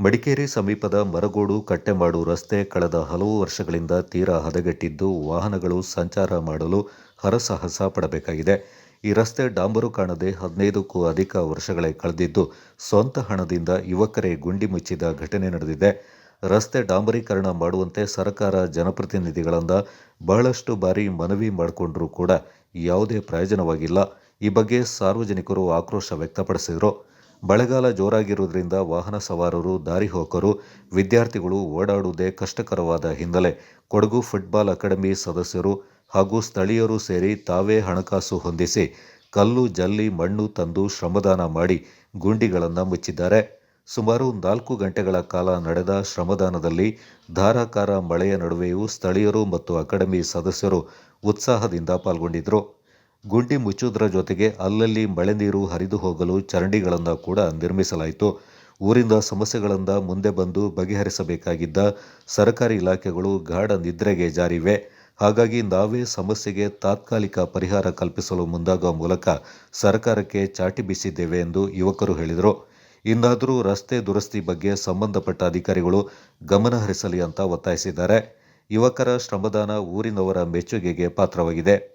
ಮಡಿಕೇರಿ ಸಮೀಪದ ಮರಗೋಡು ಕಟ್ಟೆಮಾಡು ರಸ್ತೆ ಕಳೆದ ಹಲವು ವರ್ಷಗಳಿಂದ ತೀರಾ ಹದಗೆಟ್ಟಿದ್ದು ವಾಹನಗಳು ಸಂಚಾರ ಮಾಡಲು ಹರಸಾಹಸ ಪಡಬೇಕಾಗಿದೆ. ಈ ರಸ್ತೆ ಡಾಂಬರು ಕಾಣದೆ ಹದಿನೈದಕ್ಕೂ ಅಧಿಕ ವರ್ಷಗಳೇ ಕಳೆದಿದ್ದು ಸ್ವಂತ ಹಣದಿಂದ ಯುವಕರೇ ಗುಂಡಿ ಮುಚ್ಚಿದ ಘಟನೆ ನಡೆದಿದೆ. ರಸ್ತೆ ಡಾಂಬರೀಕರಣ ಮಾಡುವಂತೆ ಸರ್ಕಾರ ಜನಪ್ರತಿನಿಧಿಗಳಿಂದ ಬಹಳಷ್ಟು ಬಾರಿ ಮನವಿ ಮಾಡಿಕೊಂಡರೂ ಕೂಡ ಯಾವುದೇ ಪ್ರಯೋಜನವಾಗಿಲ್ಲ. ಈ ಬಗ್ಗೆ ಸಾರ್ವಜನಿಕರು ಆಕ್ರೋಶ ವ್ಯಕ್ತಪಡಿಸಿದರು. ಮಳೆಗಾಲ ಜೋರಾಗಿರುವುದರಿಂದ ವಾಹನ ಸವಾರರು ದಾರಿಹೋಕರು ವಿದ್ಯಾರ್ಥಿಗಳು ಓಡಾಡುವುದೇ ಕಷ್ಟಕರವಾದ ಹಿನ್ನೆಲೆ. ಕೊಡಗು ಫುಟ್ಬಾಲ್ ಅಕಾಡೆಮಿ ಸದಸ್ಯರು ಹಾಗೂ ಸ್ಥಳೀಯರು ಸೇರಿ ತಾವೇ ಹಣಕಾಸು ಹೊಂದಿಸಿ ಕಲ್ಲು, ಜಲ್ಲಿ, ಮಣ್ಣು ತಂದು ಶ್ರಮದಾನ ಮಾಡಿ ಗುಂಡಿಗಳನ್ನು ಮುಚ್ಚಿದ್ದಾರೆ. ಸುಮಾರು ನಾಲ್ಕು ಗಂಟೆಗಳ ಕಾಲ ನಡೆದ ಶ್ರಮದಾನದಲ್ಲಿ ಧಾರಾಕಾರ ಮಳೆಯ ನಡುವೆಯೂ ಸ್ಥಳೀಯರು ಮತ್ತು ಅಕಾಡೆಮಿ ಸದಸ್ಯರು ಉತ್ಸಾಹದಿಂದ ಪಾಲ್ಗೊಂಡಿದ್ದರು ಗುಂಡಿ ಮುಚ್ಚುವುದರ ಜೊತೆಗೆ ಅಲ್ಲಲ್ಲಿ ಮಳೆ ನೀರು ಹರಿದು ಹೋಗಲು ಚರಂಡಿಗಳನ್ನು ಕೂಡ ನಿರ್ಮಿಸಲಾಯಿತು. ಊರಿಂದ ಸಮಸ್ಯೆಗಳಿಂದ ಮುಂದೆ ಬಂದು ಬಗೆಹರಿಸಬೇಕಾಗಿದ್ದ ಸರ್ಕಾರಿ ಇಲಾಖೆಗಳು ಗಾಢ ನಿದ್ರೆಗೆ ಜಾರಿವೆ. ಹಾಗಾಗಿ ನಾವೇ ಸಮಸ್ಯೆಗೆ ತಾತ್ಕಾಲಿಕ ಪರಿಹಾರ ಕಲ್ಪಿಸಲು ಮುಂದಾಗುವ ಮೂಲಕ ಸರ್ಕಾರಕ್ಕೆ ಚಾಟಿ ಬೀಸಿದ್ದೇವೆ ಎಂದು ಯುವಕರು ಹೇಳಿದರು. ಇನ್ನಾದರೂ ರಸ್ತೆ ದುರಸ್ತಿ ಬಗ್ಗೆ ಸಂಬಂಧಪಟ್ಟ ಅಧಿಕಾರಿಗಳು ಗಮನ ಹರಿಸಲಿ ಅಂತ ಒತ್ತಾಯಿಸಿದ್ದಾರೆ. ಯುವಕರ ಶ್ರಮದಾನ ಊರಿನವರ ಮೆಚ್ಚುಗೆಗೆ ಪಾತ್ರವಾಗಿದೆ.